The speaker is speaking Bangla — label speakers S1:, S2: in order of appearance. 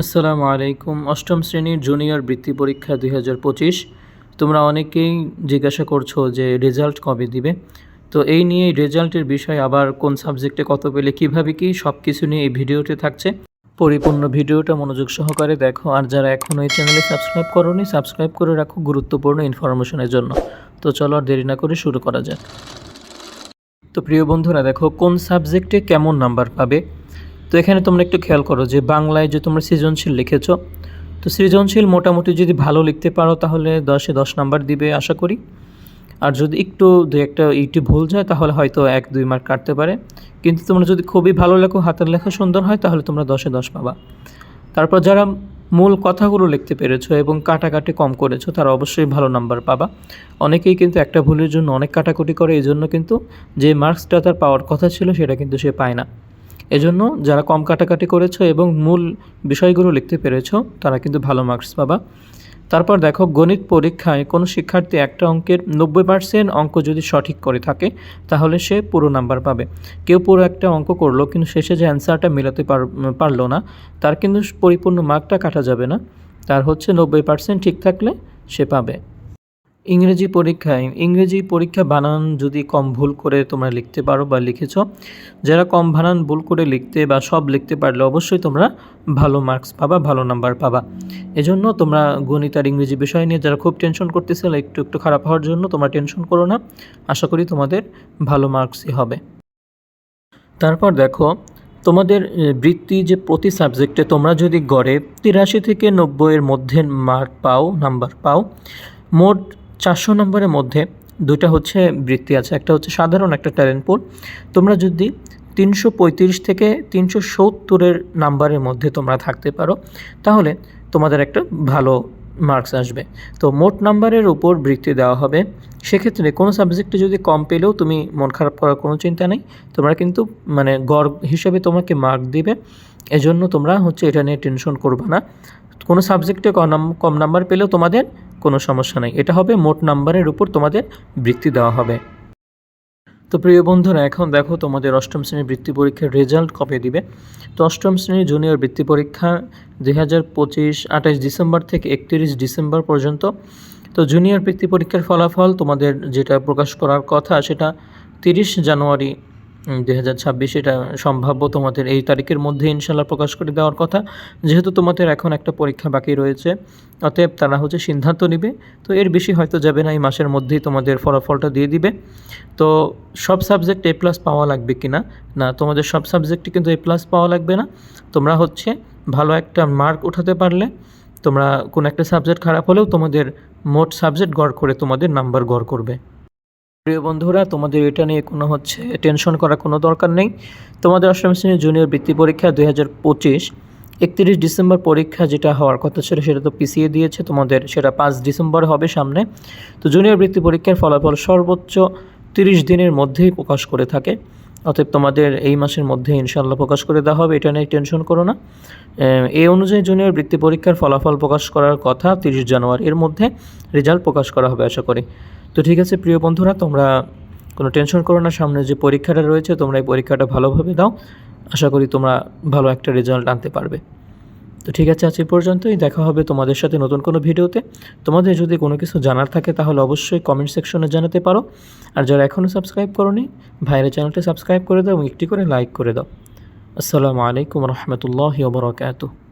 S1: আসসালামু আলাইকুম। অষ্টম শ্রেণির জুনিয়র বৃত্তি পরীক্ষা দুই হাজার পঁচিশ। তোমরা অনেকেই জিজ্ঞাসা করছ যে রেজাল্ট কবে দিবে? তো এই নিয়ে রেজাল্টের বিষয় আবার কোন সাবজেক্টে কত পেলে, কীভাবে কি সব কিছু নিয়ে এই ভিডিওতে থাকছে। পরিপূর্ণ ভিডিওটা মনোযোগ সহকারে দেখো। আর যারা এখনও এই চ্যানেলে সাবস্ক্রাইব করোনি, সাবস্ক্রাইব করে রাখো গুরুত্বপূর্ণ ইনফরমেশনের জন্য। তো চলো আর দেরি না করে শুরু করা যাক। তো প্রিয় বন্ধুরা, দেখো কোন সাবজেক্টে কেমন নাম্বার পাবে? তো এখানে তোমরা একটু খেয়াল করো যে বাংলায় যে তোমরা সৃজনশীল লিখেছ, তো সৃজনশীল মোটামুটি যদি ভালো লিখতে পারো তাহলে দশে দশ নাম্বার দিবে আশা করি। আর যদি একটু দু একটা ইটি ভুল যায় তাহলে হয়তো এক দুই মার্ক কাটতে পারে। কিন্তু তোমরা যদি খুবই ভালো লেখো, হাতের লেখা সুন্দর হয় তাহলে তোমরা দশে দশ পাবা। তারপর যারা মূল কথাগুলো লিখতে পেরেছ এবং কাটাকাটি কম করেছ তারা অবশ্যই ভালো নাম্বার পাবা। অনেকেই কিন্তু একটা ভুলের জন্য অনেক কাটাকুটি করে এই জন্য কিন্তু যে মার্কসটা তার পাওয়ার কথা ছিল সেটা কিন্তু সে পায় না। এজন্য যারা কম কাটাকাটি করেছ এবং মূল বিষয়গুলো লিখতে পেরেছ, তারা কিন্তু ভালো মার্কস পাবা। তারপর দেখো, গণিত পরীক্ষায় কোনো শিক্ষার্থী একটা অঙ্কের নব্বই পার্সেন্ট অঙ্ক যদি সঠিক করে থাকে, তাহলে সে পুরো নাম্বার পাবে। কেউ পুরো একটা অঙ্ক করল, কিন্তু শেষে যে অ্যান্সারটা মেলাতে পার- পারল না, তার কিন্তু পরিপূর্ণ মার্কটা কাটা যাবে না। তার হচ্ছে নব্বই পার্সেন্ট ঠিক থাকলে সে পাবে। ইংরেজি পরীক্ষায়, ইংরেজি পরীক্ষা বানান যদি কম ভুল করে তোমরা লিখতে পারো বা লিখেছ, যারা কম বানান, ভুল করে লিখতে বা সব লিখতে পারলে অবশ্যই তোমরা ভালো মার্কস পাবা, ভালো নাম্বার পাবা। এজন্য তোমরা গণিত আর ইংরেজি বিষয় নিয়ে যারা খুব টেনশন করতেছিল একটু একটু খারাপ হওয়ার জন্য তোমরা টেনশন করো না। আশা করি তোমাদের ভালো মার্কসই হবে। তারপর দেখো, তোমাদের বৃত্তি যে প্রতি সাবজেক্টে তোমরা যদি গড়ে তিরাশি থেকে নব্বইয়ের মধ্যে মার্ক পাও নাম্বার পাও, মোট চারশো নম্বরের মধ্যে দুটা হচ্ছে বৃত্তি আছে, একটা হচ্ছে সাধারণ, একটা ট্যালেন্ট পুল। তোমরা যদি তিনশো পঁয়ত্রিশ থেকে তিনশো সত্তরের নাম্বারের মধ্যে তোমরা থাকতে পারো, তাহলে তোমাদের একটা ভালো মার্কস আসবে। তো মোট নাম্বারের উপর বৃত্তি দেওয়া হবে। সেক্ষেত্রে কোনো সাবজেক্টে যদি কম পেলেও তুমি মন খারাপ করার কোনো চিন্তা নেই, তোমরা কিন্তু মানে গড় হিসেবে তোমাকে মার্ক দিবে। এজন্য তোমরা হচ্ছে এটা নিয়ে টেনশন করবে না। কোনো সাবজেক্টে কম নাম্বার পেলেও তোমাদের কোনো সমস্যা নাই। এটা হবে মোট নাম্বারের উপর তোমাদের বৃত্তি দেওয়া হবে। তো প্রিয় বন্ধুরা, এখন দেখো তোমাদের অষ্টম শ্রেণির বৃত্তি পরীক্ষার রেজাল্ট কবে দিবে? তো অষ্টম শ্রেণির জুনিয়র বৃত্তি পরীক্ষা দুই হাজার পঁচিশ আঠাশ ডিসেম্বর থেকে একত্রিশ ডিসেম্বর পর্যন্ত। তো জুনিয়র বৃত্তি পরীক্ষার ফলাফল তোমাদের যেটা প্রকাশ করার কথা সেটা তিরিশ জানুয়ারি দুই হাজার ছাব্বিশ এটা সম্ভাব্য তোমাদের এই তারিখের মধ্যে ইনশাল্লাহ প্রকাশ করে দেওয়ার কথা। যেহেতু তোমাদের এখন একটা পরীক্ষা বাকি রয়েছে, অতএব তারা হচ্ছে সিদ্ধান্ত নেবে। তো এর বেশি হয়তো যাবে না, এই মাসের মধ্যেই তোমাদের ফলাফলটা দিয়ে দিবে। তো সব সাবজেক্ট এ প্লাস পাওয়া লাগবে কি না না, তোমাদের সব সাবজেক্টে কিন্তু এ প্লাস পাওয়া লাগবে না। তোমরা হচ্ছে ভালো একটা মার্ক উঠাতে পারলে, তোমরা কোনো একটা সাবজেক্ট খারাপ হলেও তোমাদের মোট সাবজেক্ট গড় করে তোমাদের নাম্বার গড় করবে। প্রিয় বন্ধুরা, তোমাদের এটা নিয়ে কোনো হচ্ছে টেনশন করার কোনো দরকার নেই। তোমাদের অষ্টম শ্রেণির জুনিয়র বৃত্তি পরীক্ষা দুই হাজার পঁচিশ, একত্রিশ ডিসেম্বর পরীক্ষা যেটা হওয়ার কথা ছিল সেটা তো পিছিয়ে দিয়েছে, তোমাদের সেটা পাঁচ ডিসেম্বর হবে সামনে। তো জুনিয়র বৃত্তি পরীক্ষার ফলাফল সর্বোচ্চ তিরিশ দিনের মধ্যেই প্রকাশ করে থাকে। অতএব তোমাদের এই মাসের মধ্যে ইনশাল্লাহ প্রকাশ করে দেওয়া হবে, এটা নিয়ে টেনশন করো না। এই অনুযায়ী জুনিয়র বৃত্তি পরীক্ষার ফলাফল প্রকাশ করার কথা তিরিশ জানুয়ারি, এর মধ্যে রেজাল্ট প্রকাশ করা হবে আশা করি। তো ঠিক আছে প্রিয় বন্ধুরা, তোমরা কোনো টেনশন করো না, সামনে যে পরীক্ষাটা রয়েছে তোমরা এই পরীক্ষাটা ভালোভাবে দাও। আশা করি তোমরা ভালো একটা রেজাল্ট আনতে পারবে। তো ঠিক আছে, আজ এই পর্যন্তই। দেখা হবে তোমাদের সাথে নতুন কোনো ভিডিওতে। তোমাদের যদি কোনো কিছু জানার থাকে, তাহলে অবশ্যই কমেন্ট সেকশনে জানাতে পারো। আর যারা এখনও সাবস্ক্রাইব করোনি ভাইয়ের চ্যানেলটা সাবস্ক্রাইব করে দাও এবং একটি করে লাইক করে দাও। আসসালামু আলাইকুম রহমতুল্লাহ বরকাতুহ।